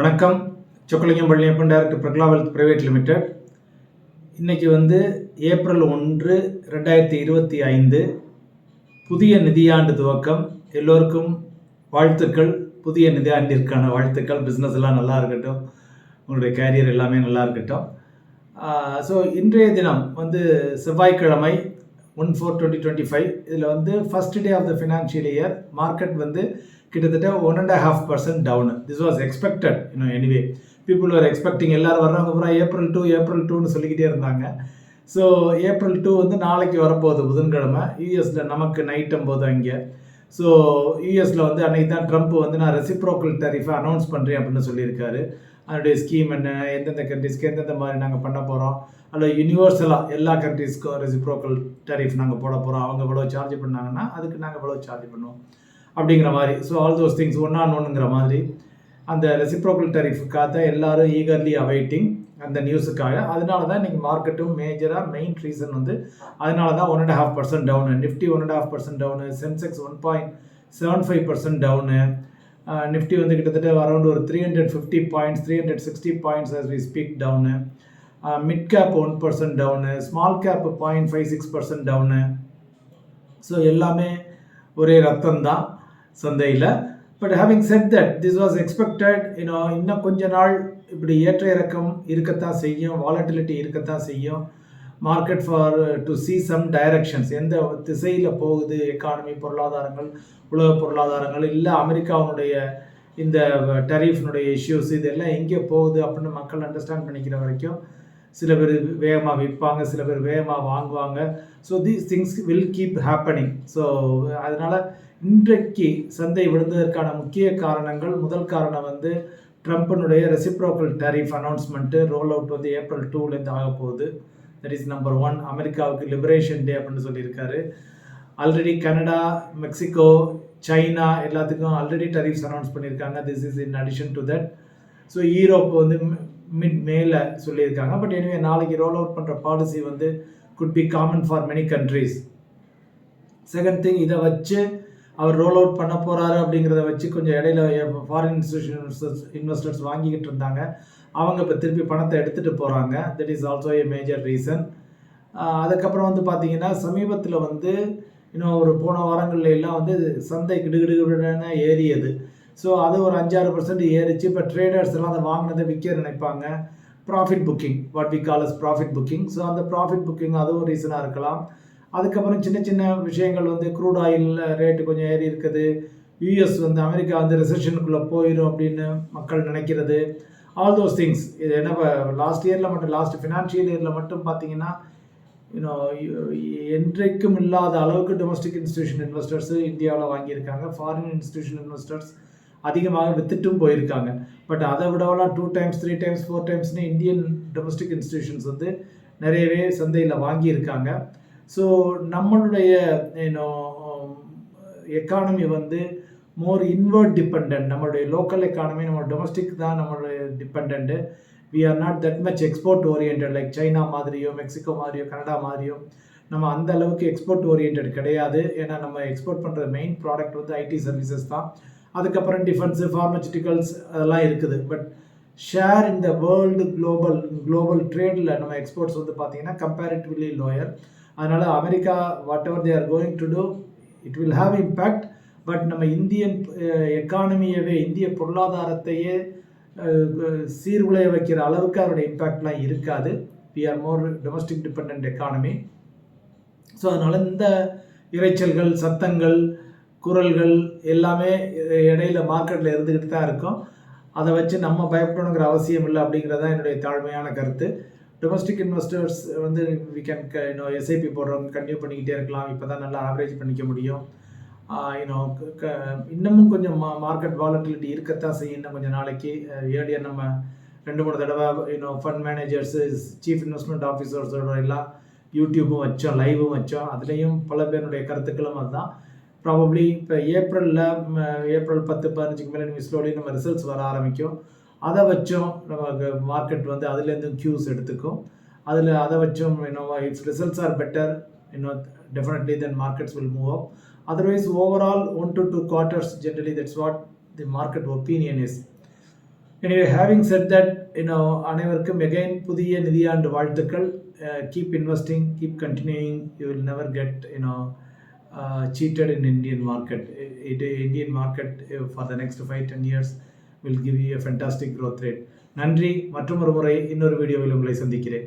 வணக்கம். சொக்கலிங்கம் பள்ளியப்பன் டைரக்டர் பிரக்லா wealth private limited இன்றைக்கி வந்து ஏப்ரல் ஒன்று ரெண்டாயிரத்தி இருபத்தி ஐந்து. புதிய நிதியாண்டு துவக்கம். எல்லோருக்கும் வாழ்த்துக்கள். புதிய நிதியாண்டிற்கான வாழ்த்துக்கள். பிஸ்னஸ் எல்லாம் நல்லா இருக்கட்டும். உங்களுடைய கேரியர் எல்லாமே நல்லா இருக்கட்டும். ஸோ இன்றைய தினம் வந்து செவ்வாய்க்கிழமை one four twenty twenty five இதில் வந்து first day of the financial year market வந்து கிட்டத்தட்ட one and half percent down this was expected இன்னும் எனிவே பீப்புள் ஆர் எக்ஸ்பெக்டிங் எல்லாரும் வர்றவங்க பூரா ஏப்ரல் டூ ஏப்ரல் டூன்னு சொல்லிக்கிட்டே இருந்தாங்க. ஸோ ஏப்ரல் டூ வந்து நாளைக்கு வரப்போகுது புதன்கிழமை. யூஎஸில் நமக்கு நைட்டும் போது அங்கே. ஸோ யூஎஸில் வந்து அன்னைக்கு தான் ட்ரம்ப் வந்து நான் ரெசிப்ரோக்கல் டெரிஃபை அனௌன்ஸ் பண்ணுறேன் அப்படின்னு சொல்லியிருக்காரு. அதனுடைய ஸ்கீம் என்ன எந்தெந்த கண்ட்ரிஸ்க்கு எந்தெந்த மாதிரி நாங்கள் பண்ண போகிறோம் அல்லது யூனிவர்சலாக எல்லா கண்ட்ரிஸ்க்கும் ரெசிப்ரோக்கல் டெரிஃப் நாங்கள் போட போகிறோம் அவங்க இவ்வளோ சார்ஜ் பண்ணாங்கன்னா அதுக்கு நாங்கள் இவ்வளோ சார்ஜ் பண்ணுவோம். அப்படிங்கிற மாதிரி. So all those things one on ஒன்னுங்கிற மாதிரி. அந்த ரெசிப்ரோக்கல் டெரிஃபுக்காக எல்லாரும் ஈகர்லி அவைட்டிங் அந்த நியூஸுக்காக அதனால தான் இன்றைக்கி மார்க்கெட்டும் மேஜராக மெயின் ரீசன் வந்து அதனால தான் one and half percent down Nifty one and half percent down Sensex one point seven five percent down Nifty வந்து கிட்டத்தட்ட அரௌண்ட் ஒரு three hundred fifty points three hundred sixty points as we speak down mid cap one percent down small cap point five six percent down so எல்லாமே ஒரே ரத்தம் தான். சந்தையில். But having said that this was expected you know இன்னும் கொஞ்ச நாள் இப்படி ஏற்ற இறக்கம் இருக்கத்தான் செய்யும் வாலட்டிலிட்டி இருக்கத்தான் செய்யும். Market for to see some directions எந்த திசையில் போகுது எக்கானமி பொருளாதாரங்கள் உலக பொருளாதாரங்கள் இல்லை அமெரிக்காவுடைய இந்த uh, டெரிஃப்னுடைய இஷ்யூஸ் இதெல்லாம் எங்கே போகுது அப்படின்னு மக்கள் அண்டர்ஸ்டாண்ட் பண்ணிக்கிற வரைக்கும் சில பேர் வேகமாக விற்பாங்க சில பேர் வேகமாக வாங்குவாங்க. So these things will keep happening so அதனால் இன்றைக்கு சந்தை விழுந்ததற்கான முக்கிய காரணங்கள் முதல் காரணம் வந்து ட்ரம்ப்பினுடைய reciprocal tariff announcement roll out வந்து ஏப்ரல் டூலேருந்து ஆக போகுது. தட் இஸ் நம்பர் ஒன் அமெரிக்காவுக்கு லிபரேஷன் டே அப்படின்னு சொல்லியிருக்காரு. ஆல்ரெடி கனடா மெக்சிகோ சைனா எல்லாத்துக்கும் ஆல்ரெடி டரிஃப்ஸ் அனௌன்ஸ் பண்ணியிருக்காங்க. This is in addition to that so Europe வந்து மிட் மேல சொல்லியிருக்காங்க. பட் எனிவே நாளைக்கு ரோல் அவுட் பண்ணுற பாலிசி வந்து good be common for many countries second thing இதை வச்சு அவர் ரோல் அவுட் பண்ண போகிறாரு அப்படிங்கிறத வச்சு கொஞ்சம் இடையில ஃபாரின் இன்ஸ்டியூஷன் இன்வெஸ்டர்ஸ் வாங்கிக்கிட்டு இருந்தாங்க. அவங்க இப்போ திருப்பி பணத்தை எடுத்துகிட்டு போகிறாங்க that is also a major reason அதுக்கப்புறம் வந்து பார்த்தீங்கன்னா சமீபத்தில் வந்து இன்னும் ஒரு போன வாரங்கள்ல எல்லாம் வந்து சந்தை கிடுகிடுகிடுன்னு ஏறியது. ஸோ அது ஒரு அஞ்சாறு பர்சன்ட் ஏறிச்சு. இப்போ ட்ரேடர்ஸ் எல்லாம் அதை வாங்கினதை விற்க நினைப்பாங்க. Profit booking what we call as profit booking so அந்த ப்ராஃபிட் புக்கிங் அதுவும் ரீசனாக இருக்கலாம். அதுக்கப்புறம் சின்ன சின்ன விஷயங்கள் வந்து க்ரூட் ஆயில் ரேட்டு கொஞ்சம் ஏறி இருக்குது. யூஎஸ் வந்து அமெரிக்கா வந்து ரிசெஷனுக்குள்ளே போயிடும் அப்படின்னு மக்கள் நினைக்கிறது. ஆல் தோஸ் திங்ஸ் இது என்ன லாஸ்ட் இயரில் மட்டும் லாஸ்ட் ஃபினான்ஷியல் இயரில் மட்டும் பார்த்தீங்கன்னா யூனோ என்றைக்கும் இல்லாத அளவுக்கு டொமஸ்டிக் இன்ஸ்டியூஷன் இன்வெஸ்டர்ஸு இந்தியாவில் வாங்கியிருக்காங்க. ஃபாரின் இன்ஸ்டியூஷன் இன்வெஸ்டர்ஸ் அதிகமாக வித்துட்டும் போயிருக்காங்க. பட் அதை விடவெல்லாம் two times three times four டைம்ஸ்னு Indian domestic institutions வந்து நிறையவே சந்தையில் வாங்கியிருக்காங்க. ஸோ நம்மளுடைய எக்கானமி um, வந்து மோர் இன்வெர்ட் டிபெண்ட் நம்மளுடைய லோக்கல் எக்கானமி நம்ம டொமஸ்டிக் தான் நம்மளுடைய depend we are not that much export oriented like China மாதிரியோ மெக்சிகோ மாதிரியோ கனடா மாதிரியோ. நம்ம அந்த அளவுக்கு எக்ஸ்போர்ட் ஓரியன்ட் கிடையாது. ஏன்னா நம்ம எக்ஸ்போர்ட் பண்ணுற மெயின் ப்ராடக்ட் வந்து ஐடி சர்வீசஸ் தான். அதுக்கப்புறம் டிஃபென்ஸு ஃபார்மசிட்டிக்கல்ஸ் அதெல்லாம் இருக்குது. பட் ஷேர் இந்த வேர்ல்டு குளோபல் குளோபல் ட்ரேடில் நம்ம எக்ஸ்போர்ட்ஸ் வந்து பார்த்தீங்கன்னா கம்பேரிட்டிவ்லி லோயர் அதனால் America what ever they are going to do it will have impact but நம்ம இந்தியன் எக்கானமியவே இந்திய பொருளாதாரத்தையே சீர்குலைய வைக்கிற அளவுக்கு அதோட இம்பேக்ட்லாம் இருக்காது. We are more domestic depend economy so அதனால் இந்த இறைச்சல்கள் சத்தங்கள் குரல்கள் எல்லாமே இடையில மார்க்கெட்டில் இருந்துக்கிட்டு தான் இருக்கும். அதை வச்சு நம்ம பயப்படணுங்கிற அவசியம் இல்லை அப்படிங்கிறது தான் என்னுடைய தாழ்மையான கருத்து. டொமஸ்டிக் இன்வெஸ்டர்ஸ் வந்து வி கேன் இன்னும் எஸ்ஐபி போடுறவங்க கண்டினியூ பண்ணிக்கிட்டே இருக்கலாம். இப்போ தான் நல்லா ஆவரேஜ் பண்ணிக்க முடியும். இன்னும் இன்னமும் கொஞ்சம் மா மார்க்கெட் வாலட்டிலிட்டி இருக்கத்தான் செய்யும் இன்னும் கொஞ்சம் நாளைக்கு. ஏர்லியர் நம்ம ரெண்டு மூணு தடவை இன்னும் ஃபண்ட் மேனேஜர்ஸு சீஃப் இன்வெஸ்ட்மெண்ட் ஆஃபீஸர்ஸோட எல்லாம் யூடியூப்பும் வச்சோம் லைவும் வச்சோம். அதுலேயும் பல பேருடைய கருத்துக்களும் அதுதான். ப்ராபப்ளி இப்போ ஏப்ரலில் ஏப்ரல் பத்து பதினஞ்சுக்கு மேலே நீங்கள் ஸ்லோலி நம்ம ரிசல்ட்ஸ் வர ஆரம்பிக்கும். அதை வச்சும் நமக்கு மார்க்கெட் வந்து அதுலேருந்து க்யூஸ் எடுத்துக்கும். அதில் அதை வச்சும் இன்னும் இட்ஸ் ரிசல்ட்ஸ் ஆர் பெட்டர் இன்னும் definitely then markets will move up otherwise overall one to two quarters generally that's what the market opinion is anyway having said that you know அனைவருக்கும் again புதிய நிதியாண்டு வாழ்த்துக்கள். Keep investing keep continuing you will never get you know seated in Indian market it Indian market for the next five ten years will give you a fantastic growth rate. நன்றி. மற்றும் ஒரு முறை இன்னொரு வீடியோவில் உங்களை சந்திக்கிறேன்.